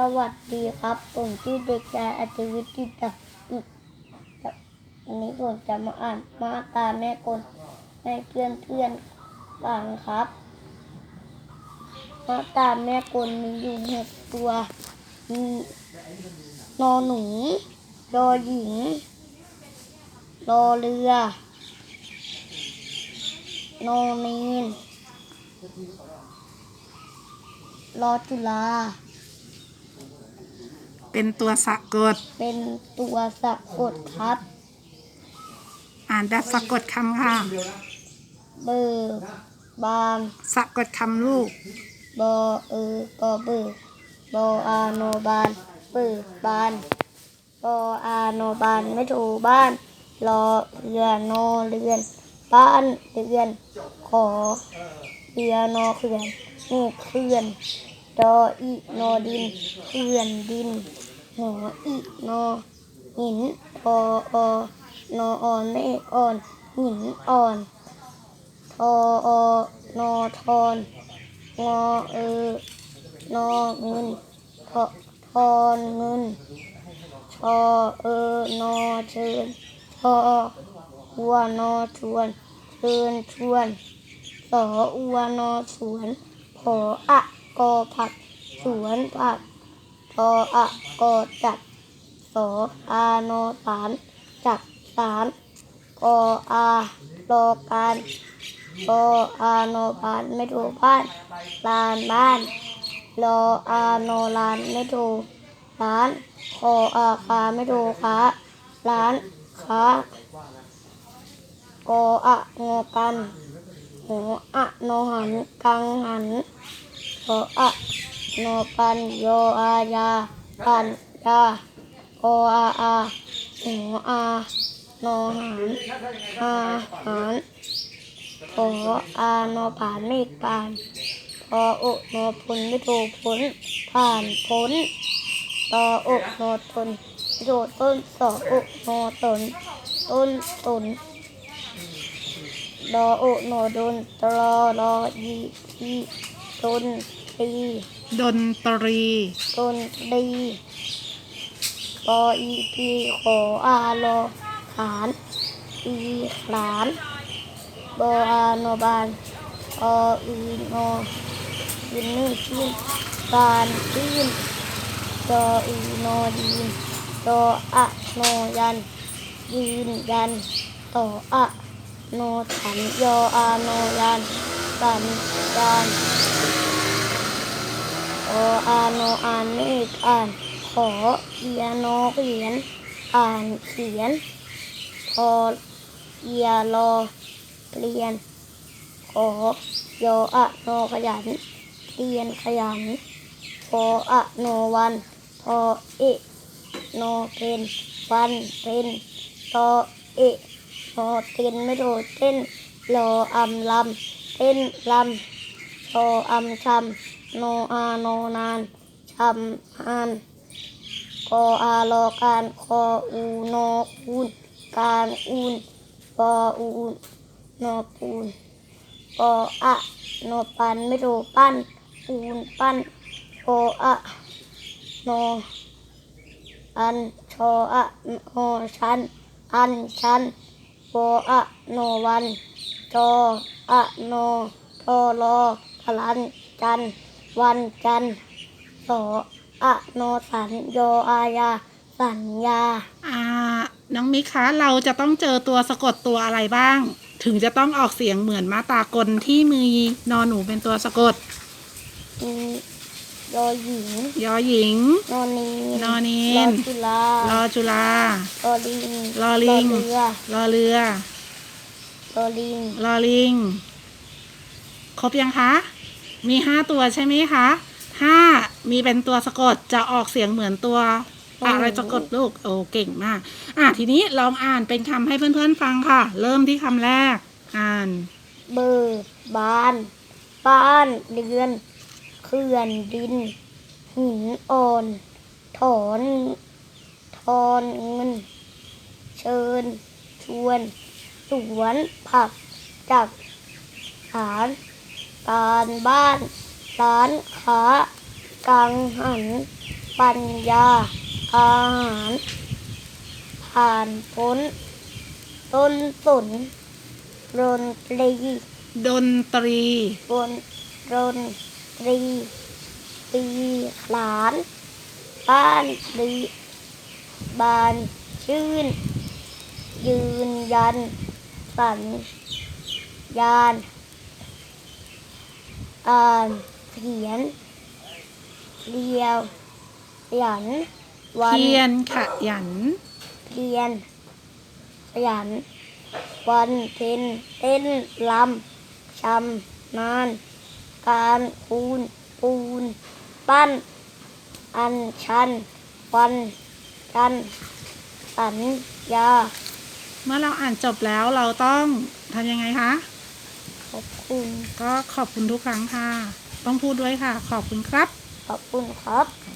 สวัสดีครับ ผมชื่อเด็กชายอัจวิทย์จิตติวันนี้ผมจะมาอ่านมาตาแม่กลให้เพื่อนเพื่อนฟังครับ มาตาแม่กลมีอยู่หกตัวมีนอหนูยอหญิง รอเรือ นอนีนรอจุฬา เป็นตัวสะกด เป็นตัวสะกดครับ อ่านแบบสะกดคำค่ะ เบอร์บามสะกดคำลูก บอเออกอเบอร์บออาโนบานเบอร์บานบออาโนบานไม่ถูกบ้านรอเรือโนเรือนบ้านเรือนขอเรือโนเขื่อนหูกเขื่อนดออีโนดินเขื่อนดิน หออีโนหินพออโนอ่อนเมฆอ่อนหินอ่อนทออนอทอนงอเออนอเงินทอทอนเงินชอเออนอเชิญชออัวนอชวนเชิญชวนสออวนอสวนขออะกอผักสวนผัก ออะกอจัดสออานสารจักสารกออารอการโออาโนบานไม่ถูกบ้านลานบ้านรออาโนลานไม่ถูกร้านโคออาคาไม่ถูกค้าร้านค้ากออะงอกันหัวอะโนหันกังหันโออะ โนปันโยอายาปันยาโออาอาหัวอาโนหันอาหันขออาโนผ่านไม่ผ่านพออุโนพุนไม่ถูกผลผ่านพ้นต่ออุโนทนไม่ถูกต้นสออุโนตนต้นตนดออุโนดนตรอรอยีที ตนตีดนตรีตนดีปออีพีขออาโลขานอีขลานบออาโนบานออีโนยินนี่ชินบานชินดออีโนดีนดออะโนยันยืนยันต่ออะโนฉันยออาโนยันสันยัน ออานอ่านไม่อ่าน ขอเอียโนเขียน อ่านเขียน พอเอียรอเรียน ขอยออะโนขยันเรียนขยัน พออะโนวัน พอเอโนเป็นวันเป็นตอเอะโนเต้นไม่โดดเต้นรออำลำเต้นลำชออำชำ โนอาโนนานชำอานกออารอการคออูโนอูนการอูนปออูนโนปูนปออะโนปันไม่ถูกปั้นปูนปั้นโออะโนอันชออะโนชันอันชันโออะโนวันจออะโนทอรอพลันจัน วันจันสออะโนสันโยอายา สัญญา อ่า น้องมิกคะ เราจะต้องเจอตัวสะกดตัวอะไรบ้าง ถึงจะต้องออกเสียงเหมือนมาตากลที่มีนอนหนูเป็นตัวสะกดมียอหญิงยอหญิง นอนีนอนีรอนจุฬารอจุฬารอลิงรอลิงรอเรือรอเรือรอลิงรอลิง ครบยังคะ มีห้าตัวใช่ไหมคะถ้ามีเป็นตัวสะกดจะออกเสียงเหมือนตัวอะไรสะกดลูกโอ้เก่งมาก อะทีนี้ลองอ่านเป็นคำให้เพื่อนๆฟังค่ะ เริ่มที่คำแรก อ่าน เบอร์บานบ้านเรือนเขื่อนดิน หินอ่อน ถอนทอนเงิน เชิญ ชวน สวน ผักจักฐาน การบ้านร้านค้ากังหัน ปัญญา อาหาร ผ่านพ้น ต้นสนรนตรีดนตรีบนรนตรีปีขลาน บ้านรีบานชื่น ยืนยัน สัญญาณ เขียนเรียวขยันวัน เพียนขยัน เพียนขยัน วันเพ็ญเต้นลำชำนาน การคูนปูน ปั้น อันชัน วันจันทร์สัญญา เมื่อเราอ่านจบแล้วเราต้องทำยังไงคะ ขอบคุณ ก็ขอบคุณทุกครั้งค่ะ ต้องพูดด้วยค่ะ ขอบคุณครับ ขอบคุณครับโอ